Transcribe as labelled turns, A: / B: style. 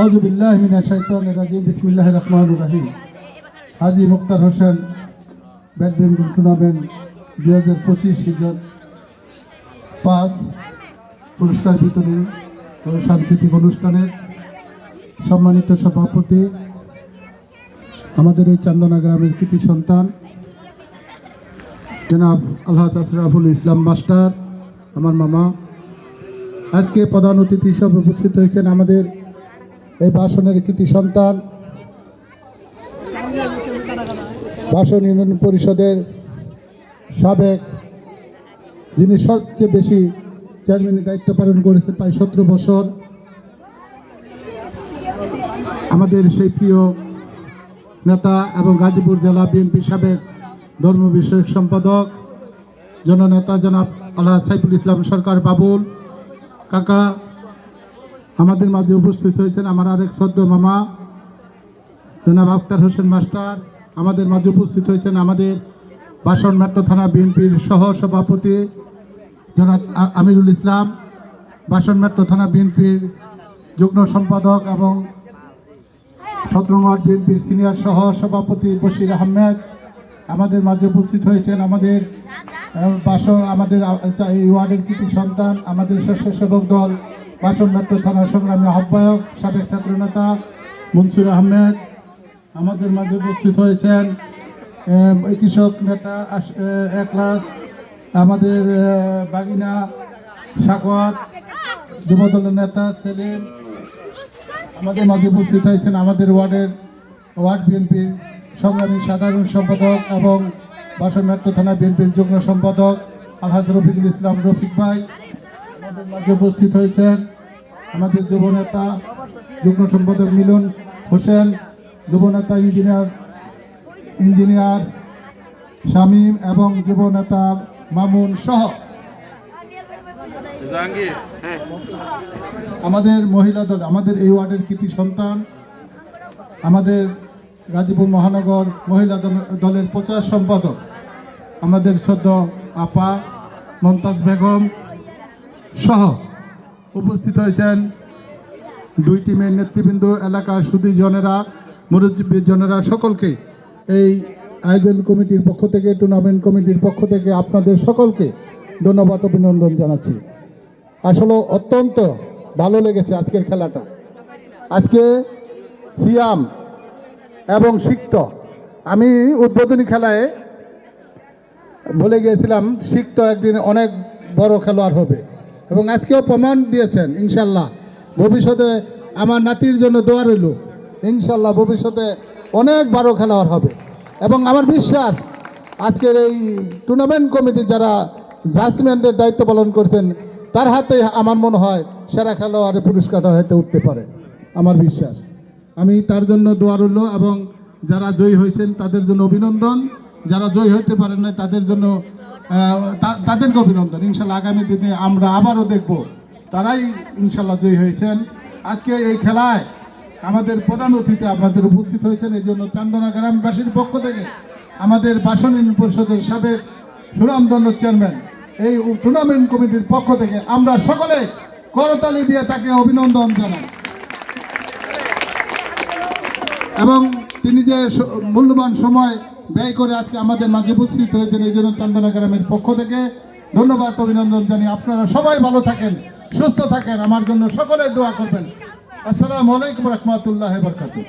A: আউজুবিল্লাহ মিনা শাইতানির রাজিম, বিসমিল্লাহির রহমানির রহিম। হাজি মুক্তার হোসেন ব্যাডমিন্টন টুর্নামেন্ট দুই হাজার পঁচিশ সিজন পাঁচ পুরস্কার বিতরণী ও সাংস্কৃতিক অনুষ্ঠানের সম্মানিত সভাপতি, আমাদের এই চান্দনা গ্রামের কৃতি সন্তান, জনাব আল্লাহ আশরাফুল ইসলাম মাস্টার, আমার মামা। আজকে প্রধান অতিথি হিসেবে উপস্থিত হয়েছেন আমাদের এই বাসনের কৃতি সন্তান। বাসন ইউনিয়ন পরিষদের সাবেক, যিনি সবচেয়ে বেশি চেয়ারম্যানের দায়িত্ব পালন করেছেন প্রায় সতেরো বছর, আমাদের সেই প্রিয় নেতা এবং গাজীপুর জেলা বিএনপি সাবেক ধর্ম বিষয়ক সম্পাদক, জননেতা জনাব আল্লাহ সাইফুল ইসলাম সরকার বাবুল কাকা আমাদের মাঝে উপস্থিত হয়েছেন আমার আরেক সদ্য মামা, জনাব আখতার হোসেন মাস্টার। আমাদের মাঝে উপস্থিত হয়েছেন আমাদের বাসন মেট্রো থানা বিএনপির সহ সভাপতি জনাব আমিরুল ইসলাম, বাসন মেট্রো থানা বিএনপির যুগ্ম সম্পাদক এবং সতেরোঘাট বিএনপির সিনিয়র সহ সভাপতি বশির আহমেদ। আমাদের মাঝে উপস্থিত হয়েছেন আমাদের বাসন, আমাদের এই ওয়ার্ডের কৃতি সন্তান, আমাদের স্বেচ্ছাসেবক দল বাসন মেট্রো থানা সংগ্রামী আহ্বায়ক, সাবেক ছাত্রনেতা মনসুর আহমেদ, আমাদের মাঝে উপস্থিত হয়েছেন কৃষক নেতা একলাস, আমাদের বাগিনা, সাকওয়াত, যুবদলের নেতা সেলিম, আমাদের মাঝে উপস্থিত হয়েছেন আমাদের ওয়ার্ডের, ওয়ার্ড বিএনপির সংগ্রামী সাধারণ সম্পাদক এবং বাসন মেট্রো থানা বিএনপির যুগ্ম সম্পাদক আলহাজ রফিকুল ইসলাম রফিক ভাই। মাঝে উপস্থিত হয়েছেন আমাদের যুবনেতা যুগ্ম সম্পাদক মিলন হোসেন যুবনেতা ইঞ্জিনিয়ার ইঞ্জিনিয়ার শামীম এবং যুবনেতা মামুন সহ। আমাদের মহিলা দল, আমাদের এই ওয়ার্ডের কৃতি সন্তান, আমাদের গাজীপুর মহানগর মহিলা দল- দলের প্রচার সম্পাদক, আমাদের সদ্য আপা মমতাজ বেগম সহ উপস্থিত হয়েছেন দুই টিমের নেতৃবৃন্দ, এলাকার সুদী জনেরা মুরব্বী জনেরা, সকলকে এই আয়োজন কমিটির পক্ষ থেকে, টুর্নামেন্ট কমিটির পক্ষ থেকে আপনাদের সকলকে ধন্যবাদ, অভিনন্দন জানাচ্ছি। আসলে অত্যন্ত ভালো লেগেছে আজকের খেলাটা। আজকে সিয়াম এবং সিক্ত, আমি উদ্বোধনী খেলায় বলে গিয়েছিলাম, সিক্ত একদিন অনেক বড় খেলোয়াড় হবে। এবং আজকেও প্রমাণ দিয়েছেন, ইনশাল্লাহ। ভবিষ্যতে আমার নাতির জন্য দোয়া রইল। ইনশাল্লাহ ভবিষ্যতে অনেক বড় খেলোয়াড় হবে। এবং আমার বিশ্বাস, আজকের এই টুর্নামেন্ট কমিটি যারা জাজমেন্টের দায়িত্ব পালন করছেন, তার হাতে আমার মনে হয় সেরা খেলোয়াড়ের পুরস্কারটা হয়তো উঠতে পারে। আমার বিশ্বাস। আমি তার জন্য দোয়া রইল এবং যারা জয়ী হয়েছেন, তাদের জন্য অভিনন্দন। যারা জয়ী হতে পারেন না তাদের জন্য তাদেরকে অভিনন্দন। ইনশাল্লাহ আগামী দিনে আমরা আবারও দেখব তারাই ইনশাল্লাহ জয়ী হয়েছেন। আজকে এই খেলায় আমাদের প্রধান অতিথি আপনাদের উপস্থিত হয়েছেন, এই জন্য চান্দনা গ্রামবাসীর পক্ষ থেকে আমাদের বাসন পরিষদের সাবেক সুনামদণ্ড চেয়ারম্যান, এই টুর্নামেন্ট কমিটির পক্ষ থেকে আমরা সকলে করতালি দিয়ে তাকে অভিনন্দন জানাই। এবং তিনি যে মূল্যবান সময় ব্যয় করে আজকে আমাদের মাঝে উপস্থিত হয়েছেন, এই জন্য চন্দনা গ্রামের পক্ষ থেকে ধন্যবাদ, অভিনন্দন জানিয়ে আপনারা সবাই ভালো থাকেন, সুস্থ থাকেন। আমার জন্য সকলে দোয়া করবেন। আসসালামু আলাইকুম রহমতুল্লাহ বরকাতুহ।